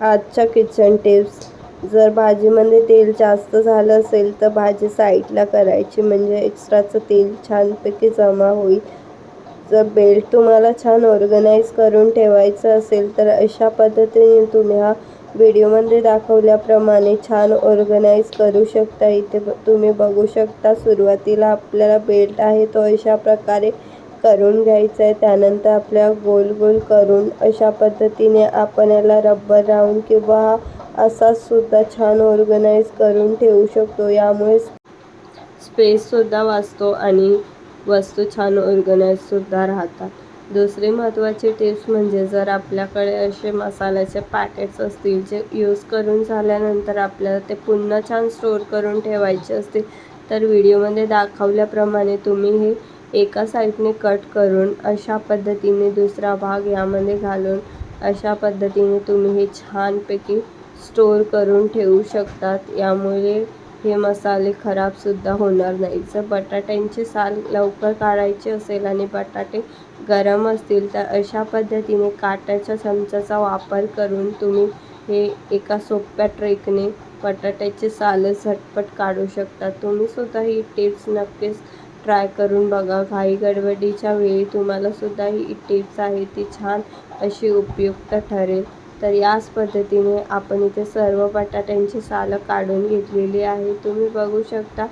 आजच्या kitchen tips जर भाजीमध्ये तेल जास्त झालं असेल तर भाजी साईडला करायची. म्हणजे एक्स्ट्राचं तेल छानपैकी जमा होईल. जर बेल्ट तुम्हाला छान ऑर्गनाईज करून ठेवायचं असेल तर अशा पद्धतीने तुम्ही हा व्हिडिओमध्ये दाखवल्याप्रमाणे छान ऑर्गनाईज करू शकता. इथे तुम्ही बघू शकता सुरुवातीला आपल्याला बेल्ट आहे तो अशा प्रकारे करून घ्यायचं आहे त्यानंतर आपल्या गोल गोल करून अशा पद्धतीने आपण याला रब्बर राऊंड किंवा असासुद्धा छान ऑर्गनाईज करून ठेवू शकतो. यामुळे स्पेससुद्धा वाचतो आणि वस्तू छान ऑर्गनाईजसुद्धा राहतात. दुसरी महत्त्वाची टिप्स म्हणजे जर आपल्याकडे असे मसाल्याचे पॅकेट्स असतील जे यूज करून झाल्यानंतर आपल्याला ते पुन्हा छान स्टोअर करून ठेवायचे असतील तर व्हिडिओमध्ये दाखवल्याप्रमाणे तुम्ही हे एका साईडने कट करून अशा पद्धतीने दुसरा भाग यामध्ये घालून अशा पद्धतीने तुम्ही हे छानपैकी स्टोअर करून ठेवू शकतात. यामुळे हे मसाले खराबसुद्धा होणार नाही. जर बटाट्यांचे साल लवकर काढायचे असेल आणि बटाटे गरम असतील तर अशा पद्धतीने काट्याच्या चमच्याचा वापर करून तुम्ही हे एका सोप्या ट्रेकने बटाट्याचे सालं झटपट काढू शकता. तुम्हीसुद्धा ही टिप्स नक्कीच ट्राय करून बघा. घाई गडबडीच्या वेळी तुम्हालासुद्धा ही टिप्स आहे ती छान अशी उपयुक्त ठरेल. तर याच पद्धतीने आपण इथे सर्व बटाट्यांची सालं काढून घेतलेली आहे. तुम्ही बघू शकता.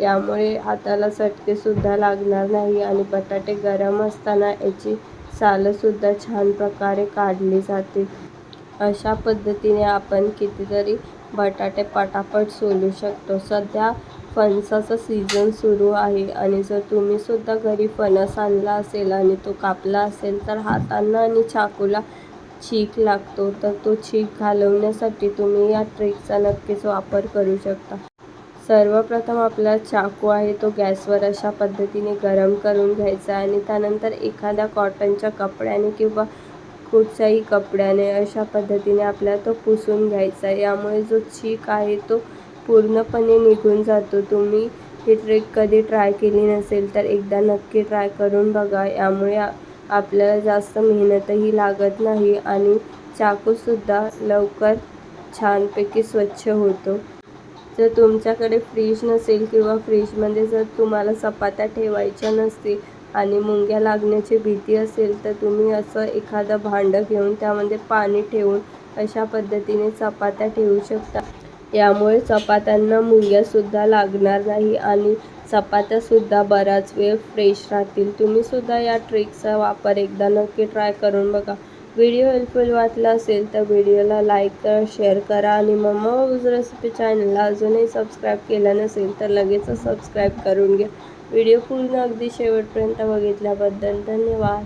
यामुळे हाताला चटकेसुद्धा लागणार नाही आणि बटाटे गरम असताना याची सालंसुद्धा छान प्रकारे काढली जाते अशा पद्धतीने आपण कितीतरी बटाटे पटापट सोलू शकतो. सध्या फणसाचा सीझन सुरू आहे आणि जर तुम्हीसुद्धा घरी फणस आणला असेल आणि तो कापला असेल तर हातांना आणि चाकूला चीक लागतो तर तो चीक घालवण्यासाठी तुम्ही या ट्रिकचा नक्कीच वापर करू शकता. सर्वप्रथम आपला चाकू आहे तो गॅसवर अशा पद्धतीने गरम करून घ्यायचा आणि त्यानंतर एखाद्या कॉटनच्या कपड्याने किंवा कुठच्याही कपड्याने अशा पद्धतीने आपल्याला तो पुसून घ्यायचा. यामुळे जो चीक आहे तो पूर्णपणे निघून जातो. तुम्ही ही ट्रिक कधी ट्राय केली नसेल तर एकदा नक्की ट्राय करून बघा. यामुळे आपल्याला जास्त मेहनतही लागत नाही आणि चाकूसुद्धा लवकर छानपैकी स्वच्छ होतो. जर तुमच्याकडे फ्रीज नसेल किंवा फ्रीजमध्ये जर तुम्हाला चपात्या ठेवायच्या नसतील आणि मुंग्या लागण्याची भीती असेल तर तुम्ही असं एखादं भांडं घेऊन त्यामध्ये पाणी ठेवून अशा पद्धतीने चपात्या ठेवू शकता. यामुळे चपात्यांना मुंग्यासुद्धा लागणार नाही आणि चपात्यासुद्धा बराच वेळ फ्रेश राहतील. तुम्हीसुद्धा या ट्रिकचा वापर एकदा नक्की ट्राय करून बघा. व्हिडिओ हेल्पफुल वाटला असेल तर व्हिडिओला लाईक करा शेअर करा आणि मम्मा बाबूज रेसिपी चॅनलला अजूनही सबस्क्राईब केलं नसेल तर लगेचच सबस्क्राईब करून घ्या. व्हिडिओ पूर्ण अगदी शेवटपर्यंत बघितल्याबद्दल धन्यवाद.